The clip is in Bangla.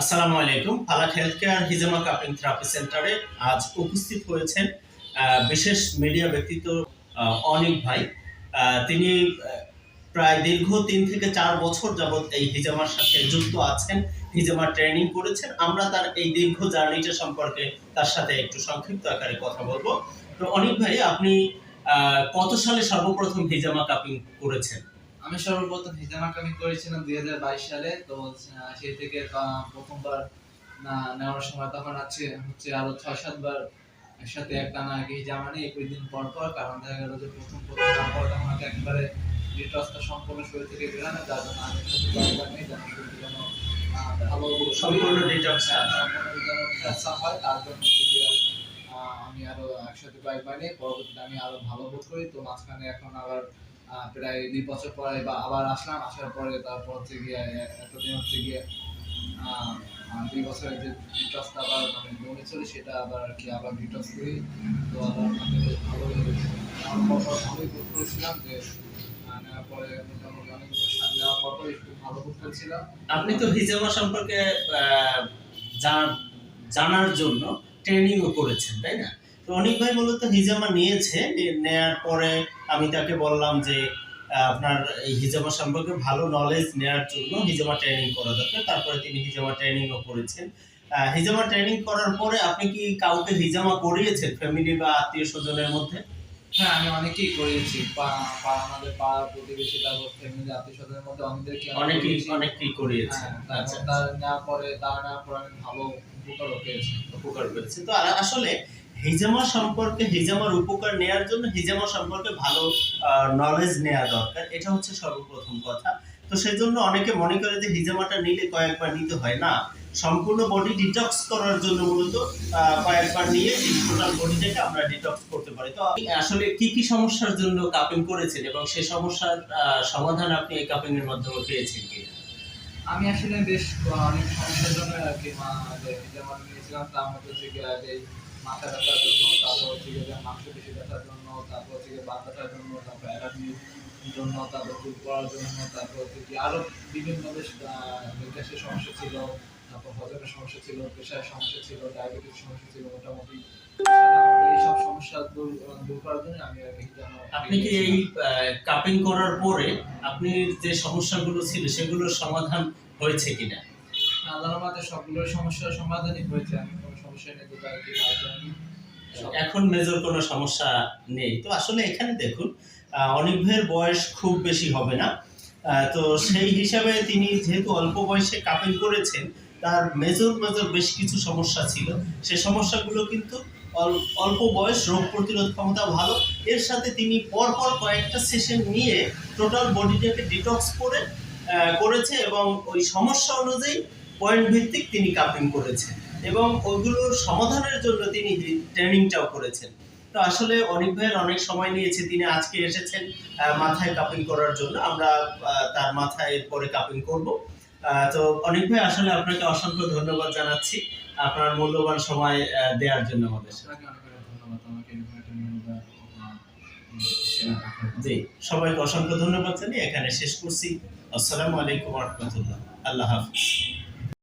আসসালামু আলাইকুম। ফালাক হেলথ কেয়ার হিজামা কাপিং থেরাপি সেন্টারে আজ উপস্থিত হয়েছেন বিশেষ মিডিয়া ব্যক্তিত্ব অনিক ভাই। তিনি প্রায় দীর্ঘ তিন থেকে চার বছর যাবৎ এই হিজামার সাথে যুক্ত আছেন, হিজামা ট্রেনিং করেছেন। আমরা তার এই দীর্ঘ জার্নিটা সম্পর্কে তার সাথে একটু সংক্ষিপ্ত আকারে কথা বলব। তো অনিক ভাই, আপনি কত সালে সর্বপ্রথম হিজামা কাপিং করেছেন? আমি সর্বপ্রথম হিজামা কামিং করেছিলাম দুই হাজার বাইশ সালে। তো সেই থেকে প্রথমবার না নেওয়ার সময় তখন আছে হচ্ছে আরও ছয় সাতবার একসাথে একটা না আগে হিজামা নেই একুশ দিন পর পর কারণ দেখা গেল যে প্রথম প্রথম নেওয়ার পর তখন আমাকে একবারে ডিটক্সটা সম্পূর্ণ শরীর থেকে বেরোনো যার জন্য আমি নেই যেন শরীর যেন ভালো সম্পূর্ণ detox হ্যাঁ, detox হয় তার জন্য আমি আরও একসাথে কয়েকবার নেই পরবর্তীতে আমি আরও ভালো বোধ করি। তো মাঝখানে এখন আবার প্রায় দুই বছর পরে বা আবার আসলাম, আসার পরে তারপর হচ্ছে গিয়ে, এতদিন হচ্ছে গিয়ে দুই বছরের যে ডিটক্সটা আবার মানে জমে ছিল সেটা আবার আর কি আবার ডিটক্স করি। তো আবার মানে ভালো পর ভালোই করেছিলাম যে নেওয়ার পরে মোটামুটি অনেক নেওয়ার একটু ভালো আপনি তো হিজামা সম্পর্কে জানার জন্য ট্রেনিংও করেছেন, তাই না? তো অনিক ভাই মূলত হিজামা নিয়েছে, নিয়ে- নেয়ার পরে আমি তাকে বললাম যে আপনার এই হিজামা সম্পর্কে ভালো নলেজ নেওয়ার জন্য হিজামা ট্রেনিং করা দরকার। তারপরে তিনি হিজামা ট্রেনিংও করেছেন। হিজামা ট্রেনিং করার পরে আপনি কি কাউকে হিজামা করিয়েছেন ফ্যামিলি বা আত্মীয় স্বজনের মধ্যে? হ্যাঁ আমি অনেকেই করিয়েছি। আমাদের পাড়া প্রতিবেশী তারপর ফ্যামিলি আত্মীয় স্বজনের মধ্যে অনেকদেরকে অনেকেই করিয়েছি। অনেকেই করিয়েছেন হ্যাঁ, আচ্ছা তারপর তার নেওয়ার পরে তার নেওয়ার পরে আমি ভালো উপকারও পেয়েছি। উপকার পেয়েছে। তো আসলে হিজামা সম্পর্কে, হিজামার উপকার নেয়ার জন্য হিজামা সম্পর্কে ভালো নলেজ নেওয়া দরকার। এটা হচ্ছে সর্বপ্রথম কথা। তো সেজন্য অনেকে মনে করে যে হিজামাটা নিলে কয়েকবার নিতে হয়। না, সম্পূর্ণ বডি ডিটক্স করার জন্য মূলত কয়েকবার নিয়ে টোটাল বডিটাকে আমরা ডিটক্স করতে পারি। তো আসলে কি কি সমস্যার জন্য কাপিং করেছেন এবং সেই সমস্যার সমাধান আপনি এই কাপিং এর মাধ্যমে পেয়েছেন কি? আমি আসলে বেশ অনেক সমস্যার জন্য আর কি, মা নিয়েছিলাম, তার মধ্যে মাথা ব্যথার জন্য তারপর হচ্ছে গিয়ে মাংস পেশি ব্যথার জন্য তারপর হচ্ছে গিয়ে বাত ব্যথার জন্য তারপর অ্যালার্জির জন্য তারপর চুল পড়ার জন্য তারপর হচ্ছে কি আরও বিভিন্ন বেশ গ্যাসের সমস্যা ছিল তারপর হজমের সমস্যা ছিল সমস্যা ছিল ডায়াবেটিস সমস্যা ছিল মোটামুটি। এইসব সমস্যা দূর দূর করার জন্য আমি আপনি কি এই কাপিং করার পরে আপনি যে সমস্যাগুলো ছিল সেগুলোর সমাধান হয়েছে কিনা? আল্লাহর মতে সবগুলোর সমস্যার সমাধানই হয়েছে। আমি এখন মেজর কোনো সমস্যা নেই। তো আসলে এখানে দেখুন ভাইয়ের বয়স খুব বেশি হবে না। তো সেই হিসাবে তিনি যেহেতু অল্প বয়সে কাপিং করেছেন, তার মেজর মেজর বেশ কিছু সমস্যা ছিল। সে সমস্যাগুলো কিন্তু অল্প বয়স, রোগ প্রতিরোধ ক্ষমতা ভালো। এর সাথে তিনি পরপর কয়েকটা সেশন নিয়ে টোটাল বডিটাকে ডিটক্স করে করেছে এবং ওই সমস্যা অনুযায়ী পয়েন্ট ভিত্তিক তিনি কাপিং করেছেন। এবং ওইগুলোর সমাধানের জন্য তিনি ট্রেনিংটাও করেছেন। তো আসলে অনিক ভাইয়ের অনেক সময় নিয়েছে তিনি আজকে এসেছেন মাথায় কাপিং করার জন্য। আমরা তার মাথায় পরে কাপিং করব। তো অনিক ভাই আসলে আপনাকে অসংখ্য ধন্যবাদ জানাচ্ছি। আপনার মূল্যবান সময় দেওয়ার জন্য আমাদের জি সবাইকে অসংখ্য ধন্যবাদ জানিয়ে এখানে শেষ করছি। আসসালামু আলাইকুম রহমতুল্লাহ। আল্লাহ হাফিজ।